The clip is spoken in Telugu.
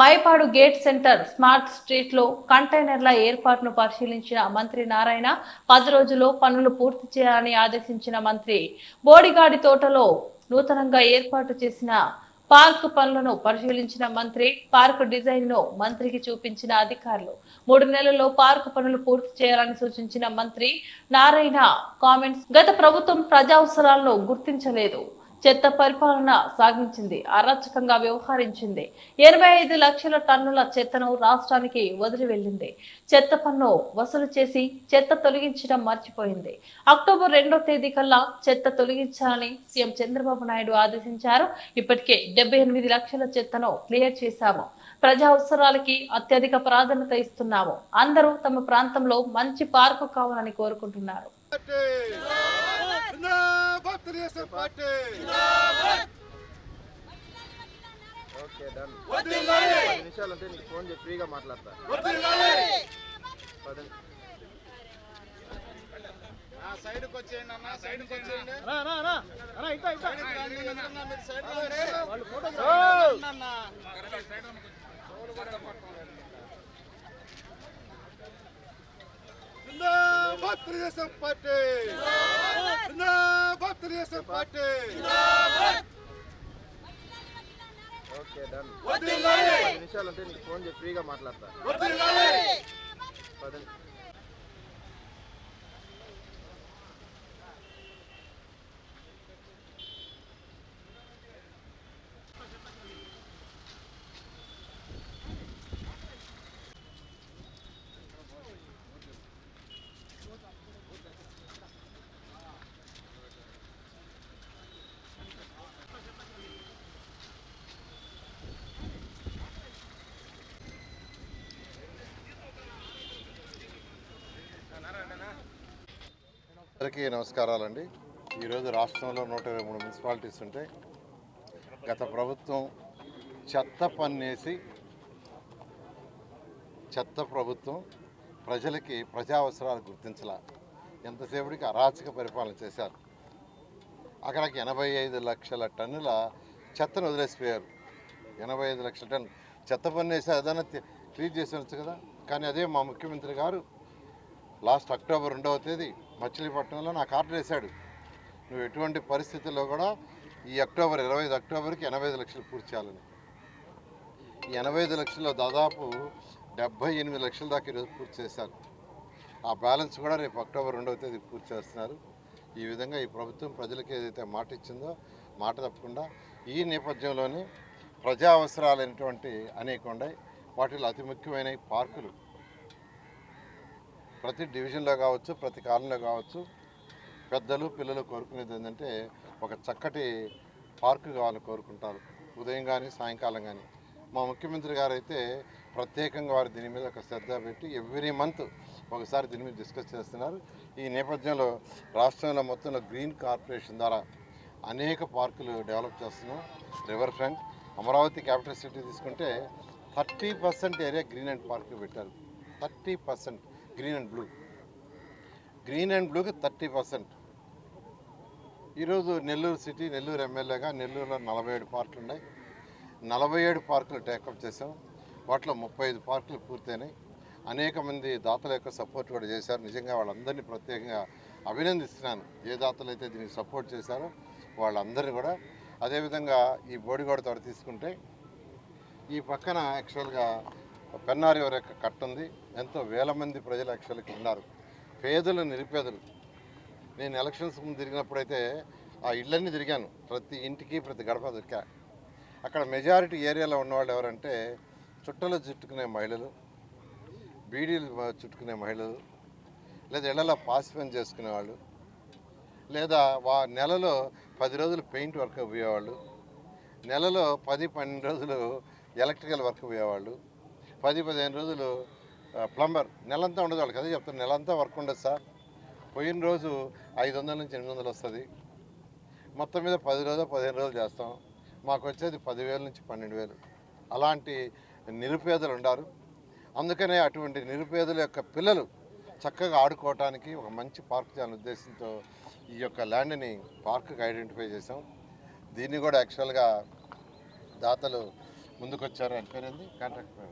మైపాడు గేట్ సెంటర్ స్మార్ట్ స్ట్రీట్లో కంటైనర్ల ఏర్పాటును పరిశీలించిన మంత్రి నారాయణ పది రోజుల్లో పనులు పూర్తి చేయాలని ఆదేశించిన మంత్రి బోడిగాడి తోటలో నూతనంగా ఏర్పాటు చేసిన పార్క్ పనులను పరిశీలించిన మంత్రి పార్క్ డిజైన్ను మంత్రికి చూపించిన అధికారులు. మూడు నెలల్లో పార్క్ పనులు పూర్తి చేయాలని సూచించిన మంత్రి నారాయణ కామెంట్స్ గత ప్రభుత్వం ప్రజా అవసరాలను గుర్తించలేదు. చెత్త పరిపాలన సాగించింది అరాచకంగా వ్యవహరించింది. ఎనభై ఐదు లక్షల టన్నుల చెత్తను రాష్ట్రానికి వదిలి వెళ్ళింది. చెత్త పన్ను వసూలు చేసి చెత్త తొలగించడం మర్చిపోయింది. అక్టోబర్ రెండో తేదీ కల్లా చెత్త తొలగించాలని సీఎం చంద్రబాబు నాయుడు ఆదేశించారు. ఇప్పటికే డెబ్బై ఎనిమిది లక్షల చెత్తను క్లియర్ చేశాము. ప్రజా అవసరాలకి అత్యధిక ప్రాధాన్యత ఇస్తున్నాము. అందరూ తమ ప్రాంతంలో మంచి పార్కు కావాలని కోరుకుంటున్నారు. పార్టీ. Okay done! పది నిమిషాలు ఉంటే నీకు ఫోన్ చేసి ఫ్రీగా మాట్లాడతా! పది సైడ్కి వచ్చేయండి అన్న సైడ్కి వచ్చేయండి. అన్న, party. Telugu Desam party okay done! పది నిమిషాలు ఉంటే నీకు ఫోన్ చేసి ఫ్రీగా మాట్లాడతా. అందరికీ నమస్కారాలండి. ఈరోజు రాష్ట్రంలో నూట ఇరవై మూడు మున్సిపాలిటీస్ ఉంటాయి గత ప్రభుత్వం చెత్త పన్నేసి చెత్త ప్రభుత్వం ప్రజలకి ప్రజా అవసరాలు గుర్తించలా. ఎంతసేపటికి అరాచక పరిపాలన చేశారు. అక్కడికి ఎనభై ఐదు లక్షల టన్నుల చెత్తను వదిలేసిపోయారు. ఎనభై ఐదు లక్షల టన్ను చెత్త పన్నేసి అదన్నా క్లీన్ చేసి కదా. కానీ అదే మా ముఖ్యమంత్రి గారు లాస్ట్ అక్టోబర్ రెండవ తేదీ మచిలీపట్నంలో నాకు ఆర్డర్ వేశాడు. నువ్వు ఎటువంటి పరిస్థితుల్లో కూడా ఈ అక్టోబర్ ఇరవై ఐదు అక్టోబర్కి ఎనభై ఐదు లక్షలు పూర్తి చేయాలని. ఈ ఎనభై ఐదు లక్షల్లో దాదాపు డెబ్బై ఎనిమిది లక్షల దాకా ఈరోజు పూర్తి చేశారు. ఆ బ్యాలెన్స్ కూడా రేపు అక్టోబర్ రెండవ తేదీ పూర్తి చేస్తున్నారు. ఈ విధంగా ఈ ప్రభుత్వం ప్రజలకు ఏదైతే మాట ఇచ్చిందో మాట తప్పకుండా ఈ నేపథ్యంలోనే ప్రజా అవసరాలైనటువంటి అనేక ఉన్నాయి. వాటిలో అతి ముఖ్యమైన పార్కులు. ప్రతి డివిజన్లో కావచ్చు ప్రతి కాలనీలో కావచ్చు పెద్దలు పిల్లలు కోరుకునేది ఏంటంటే ఒక చక్కటి పార్కు కావాలని కోరుకుంటారు. ఉదయం కానీ సాయంకాలం కానీ మా ముఖ్యమంత్రి గారు అయితే ప్రత్యేకంగా వారు దీని మీద ఒక శ్రద్ధ పెట్టి ఎవ్రీ మంత్ ఒకసారి దీని మీద డిస్కస్ చేస్తున్నారు. ఈ నేపథ్యంలో రాష్ట్రంలో మొత్తంలో గ్రీన్ కార్పొరేషన్ ద్వారా అనేక పార్కులు డెవలప్ చేస్తున్నాం. River front Amaravati capital city తీసుకుంటే thirty percent area green and park పెట్టారు. Thirty percent. Green and blue. Green and బ్లూకి థర్టీ పర్సెంట్. ఈరోజు నెల్లూరు సిటీ నెల్లూరు ఎమ్మెల్యేగా నెల్లూరులో నలభై ఏడు పార్కులు ఉన్నాయి. నలభై ఏడు పార్కులు టేకప్ చేసాం వాటిలో ముప్పై ఐదు పార్కులు పూర్తయినాయి. అనేక మంది దాతల యొక్క సపోర్ట్ కూడా చేశారు. నిజంగా వాళ్ళందరినీ ప్రత్యేకంగా అభినందిస్తున్నాను. ఏ దాతలు అయితే దీనికి సపోర్ట్ చేశారో వాళ్ళందరినీ కూడా. అదేవిధంగా ఈ బోడిగోడ తోట తీసుకుంటే ఈ పక్కన యాక్చువల్గా పెన్నారి వారి యొక్క కట్ట ఉంది ఎంతో వేల మంది ప్రజలు యాక్చువల్గా ఉన్నారు. పేదలు నిరుపేదలు. నేను ఎలక్షన్స్ ముందు తిరిగినప్పుడైతే ఆ ఇళ్ళన్నీ తిరిగాను. ప్రతి ఇంటికి ప్రతి గడప దొరికా. అక్కడ మెజారిటీ ఏరియాలో ఉన్నవాళ్ళు ఎవరంటే చుట్టలు చుట్టుకునే మహిళలు బీడీలు చుట్టుకునే మహిళలు లేదా ఇళ్ళలో చేసుకునే చేసుకునేవాళ్ళు లేదా వా నెలలో పది రోజులు పెయింట్ వర్క్ పోయేవాళ్ళు నెలలో పది పన్నెండు రోజులు ఎలక్ట్రికల్ వర్క్ పోయేవాళ్ళు పది పదిహేను రోజులు ప్లంబర్ నెలంతా ఉండదు వాళ్ళు కదా చెప్తాను నెలంతా వర్క్ ఉండదు సార్. పోయిన రోజు ఐదు వందల నుంచి ఎనిమిది వందలు వస్తుంది. మొత్తం మీద పది రోజులు పదిహేను రోజులు చేస్తాం. మాకు వచ్చేది పదివేల నుంచి పన్నెండు వేలు. అలాంటి నిరుపేదలు ఉండారు. అందుకనే అటువంటి నిరుపేదల యొక్క పిల్లలు చక్కగా ఆడుకోవటానికి ఒక మంచి పార్క్ చేయాలని ఉద్దేశంతో ఈ యొక్క ల్యాండ్ని పార్క్కి ఐడెంటిఫై చేసాం దీన్ని కూడా యాక్చువల్గా దాతలు ముందుకొచ్చారు ఆయన పేరేంది కాంట్రాక్టర్